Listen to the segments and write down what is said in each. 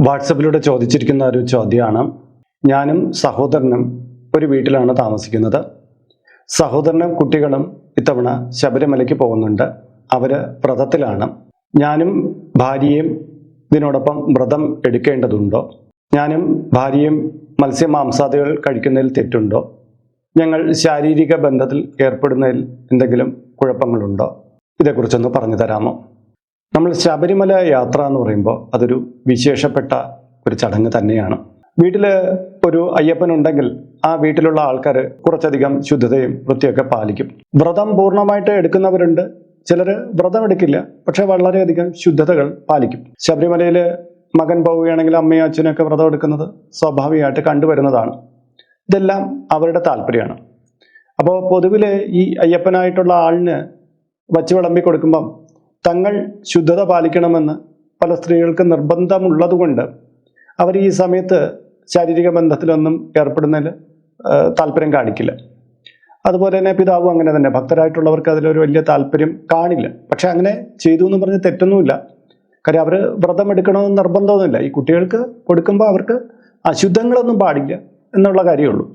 വാട്സപ്പിലൂടെ ചോദിച്ചിരിക്കുന്ന ഒരു ചോദ്യമാണ്. ഞാനും സഹോദരനും ഒരു വീട്ടിലാണ് താമസിക്കുന്നത്. സഹോദരനും കുട്ടികളും ഇത്തവണ ശബരിമലയ്ക്ക് പോകുന്നുണ്ട്. അവർ വ്രതത്തിലാണ്. ഞാനും ഭാര്യയും ഇതിനോടൊപ്പം വ്രതം എടുക്കേണ്ടതുണ്ടോ? ഞാനും ഭാര്യയും മത്സ്യമാംസാദികൾ കഴിക്കുന്നതിൽ തെറ്റുണ്ടോ? ഞങ്ങൾ ശാരീരിക ബന്ധത്തിൽ ഏർപ്പെടുന്നതിൽ എന്തെങ്കിലും കുഴപ്പങ്ങളുണ്ടോ? ഇതേക്കുറിച്ചൊന്ന് പറഞ്ഞു തരാമോ? നമ്മൾ ശബരിമല യാത്ര എന്ന് പറയുമ്പോൾ അതൊരു വിശേഷപ്പെട്ട ഒരു ചടങ്ങ് തന്നെയാണ്. വീട്ടിൽ ഒരു അയ്യപ്പൻ ഉണ്ടെങ്കിൽ ആ വീട്ടിലുള്ള ആൾക്കാർ കുറച്ചധികം ശുദ്ധതയും വൃത്തിയൊക്കെ പാലിക്കും. വ്രതം പൂർണമായിട്ട് എടുക്കുന്നവരുണ്ട്. ചിലർ വ്രതം എടുക്കില്ല പക്ഷെ വളരെയധികം ശുദ്ധതകൾ പാലിക്കും. ശബരിമലയിൽ മകൻ പോവുകയാണെങ്കിൽ അമ്മയും അച്ഛനൊക്കെ വ്രതം എടുക്കുന്നത് സ്വാഭാവികമായിട്ട് കണ്ടുവരുന്നതാണ്. ഇതെല്ലാം അവരുടെ താല്പര്യമാണ്. അപ്പോൾ പൊതുവിൽ ഈ അയ്യപ്പനായിട്ടുള്ള ആളിന് വച്ച് വിളമ്പി കൊടുക്കുമ്പം തങ്ങൾ ശുദ്ധത പാലിക്കണമെന്ന് പല സ്ത്രീകൾക്ക് നിർബന്ധമുള്ളതുകൊണ്ട് അവർ ഈ സമയത്ത് ശാരീരിക ബന്ധത്തിലൊന്നും ഏർപ്പെടുന്നതിൽ താല്പര്യം കാണിക്കില്ല. അതുപോലെ തന്നെ പിതാവും അങ്ങനെ തന്നെ. ഭക്തരായിട്ടുള്ളവർക്ക് അതിലൊരു വലിയ താല്പര്യം കാണില്ല. പക്ഷെ അങ്ങനെ ചെയ്തു എന്ന് പറഞ്ഞ് തെറ്റൊന്നുമില്ല. കാര്യം അവർ വ്രതം എടുക്കണമെന്ന് നിർബന്ധമൊന്നുമില്ല. ഈ കുട്ടികൾക്ക് കൊടുക്കുമ്പോൾ അവർക്ക് അശുദ്ധങ്ങളൊന്നും പാടില്ല എന്നുള്ള കാര്യമുള്ളൂ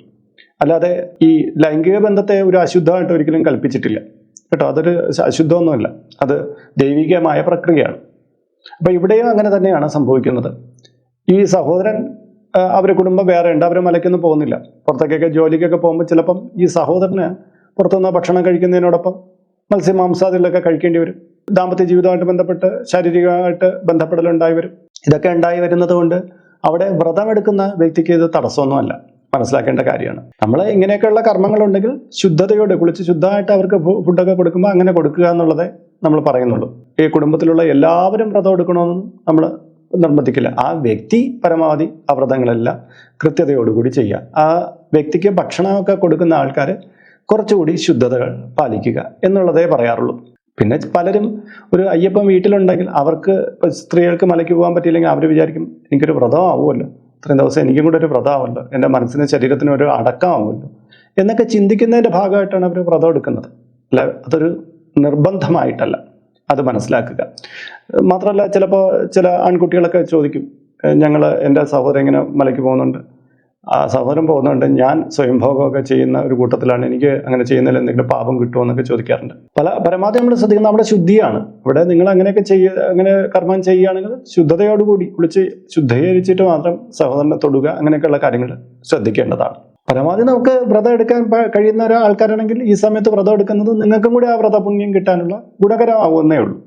അല്ലാതെ ഈ ലൈംഗിക ബന്ധത്തെ ഒരു അശുദ്ധമായിട്ട് ഒരിക്കലും കൽപ്പിച്ചിട്ടില്ല. കേട്ടോ അതൊരു അശുദ്ധമൊന്നുമല്ല അത് ദൈവികമായ പ്രക്രിയയാണ്. അപ്പോൾ ഇവിടെയും അങ്ങനെ തന്നെയാണ് സംഭവിക്കുന്നത്. ഈ സഹോദരൻ അവർ കുടുംബം വേറെ ഉണ്ട് അവർ മലയ്ക്കൊന്നും പോകുന്നില്ല. പുറത്തേക്കൊക്കെ ജോലിക്കൊക്കെ പോകുമ്പോൾ ചിലപ്പം ഈ സഹോദരന് പുറത്തുനിന്ന് ഭക്ഷണം കഴിക്കുന്നതിനോടൊപ്പം മത്സ്യമാംസാദികളൊക്കെ കഴിക്കേണ്ടി വരും. ദാമ്പത്യ ജീവിതമായിട്ട് ബന്ധപ്പെട്ട് ശാരീരികമായിട്ട് ബന്ധപ്പെടലുണ്ടായി വരും. ഇതൊക്കെ ഉണ്ടായി വരുന്നത് കൊണ്ട് അവിടെ വ്രതമെടുക്കുന്ന വ്യക്തിക്ക് ഇത് തടസ്സമൊന്നുമല്ല. മനസ്സിലാക്കേണ്ട കാര്യമാണ്. നമ്മൾ ഇങ്ങനെയൊക്കെയുള്ള കർമ്മങ്ങളുണ്ടെങ്കിൽ ശുദ്ധതയോടെ കുളിച്ച് ശുദ്ധമായിട്ട് അവർക്ക് ഫുഡൊക്കെ കൊടുക്കുമ്പോൾ അങ്ങനെ കൊടുക്കുക എന്നുള്ളതേ നമ്മൾ പറയുന്നുള്ളൂ. ഈ കുടുംബത്തിലുള്ള എല്ലാവരും വ്രതം എടുക്കണമെന്നും നമ്മൾ നിർബന്ധിക്കില്ല. ആ വ്യക്തി പരമാവധി ആ വ്രതങ്ങളെല്ലാം കൃത്യതയോടുകൂടി ചെയ്യുക. ആ വ്യക്തിക്ക് ഭക്ഷണമൊക്കെ കൊടുക്കുന്ന ആൾക്കാർ കുറച്ചുകൂടി ശുദ്ധതകൾ പാലിക്കുക എന്നുള്ളതേ പറയാറുള്ളൂ. പിന്നെ പലരും ഒരു അയ്യപ്പം വീട്ടിലുണ്ടെങ്കിൽ അവർക്ക് സ്ത്രീകൾക്ക് മലയ്ക്ക് പോകാൻ പറ്റിയില്ലെങ്കിൽ അവർ വിചാരിക്കും എനിക്കൊരു വ്രതം ആവുമല്ലോ. ഇത്രയും ദിവസം എനിക്കും കൂടെ ഒരു വ്രതം എന്റെ മനസ്സിനും ശരീരത്തിനും ഒരു അടക്കമാവുമല്ലോ. എന്നൊക്കെ ചിന്തിക്കുന്നതിന്റെ ഭാഗമായിട്ടാണ് അവർ വ്രതം എടുക്കുന്നത്. അല്ല അതൊരു നിർബന്ധമായിട്ടല്ല. അത് മനസ്സിലാക്കുക. മാത്രമല്ല ചിലപ്പോൾ ചില ആൺകുട്ടികളൊക്കെ ചോദിക്കും ഞങ്ങൾ എന്റെ സഹോദരൻ ഇങ്ങനെ മലയ്ക്ക് പോകുന്നുണ്ട്. ആ സഹോദരൻ പോകുന്നുണ്ട്. ഞാൻ സ്വയംഭോഗമൊക്കെ ചെയ്യുന്ന ഒരു കൂട്ടത്തിലാണ്. എനിക്ക് അങ്ങനെ ചെയ്യുന്നതിൽ എന്തെങ്കിലും പാപം കിട്ടുമോ എന്നൊക്കെ ചോദിക്കാറുണ്ട്. പല പരമാവധി നമ്മൾ ശ്രദ്ധിക്കുന്ന നമ്മുടെ ശുദ്ധിയാണ്. ഇവിടെ നിങ്ങൾ അങ്ങനെയൊക്കെ ചെയ്യ അങ്ങനെ കർമ്മം ചെയ്യുകയാണെങ്കിൽ ശുദ്ധതയോടുകൂടി കുളിച്ച് ശുദ്ധീകരിച്ചിട്ട് മാത്രം സഹോദരനെ തൊടുക അങ്ങനെയൊക്കെയുള്ള കാര്യങ്ങൾ ശ്രദ്ധിക്കേണ്ടതാണ്. പരമാവധി നമുക്ക് വ്രതം എടുക്കാൻ കഴിയുന്ന ഒരാൾക്കാരാണെങ്കിൽ ഈ സമയത്ത് വ്രതം എടുക്കുന്നത് നിങ്ങൾക്കും കൂടി ആ വ്രതപുണ്യം കിട്ടാനുള്ള ഗുണകരമാവുന്നേ ഉള്ളൂ.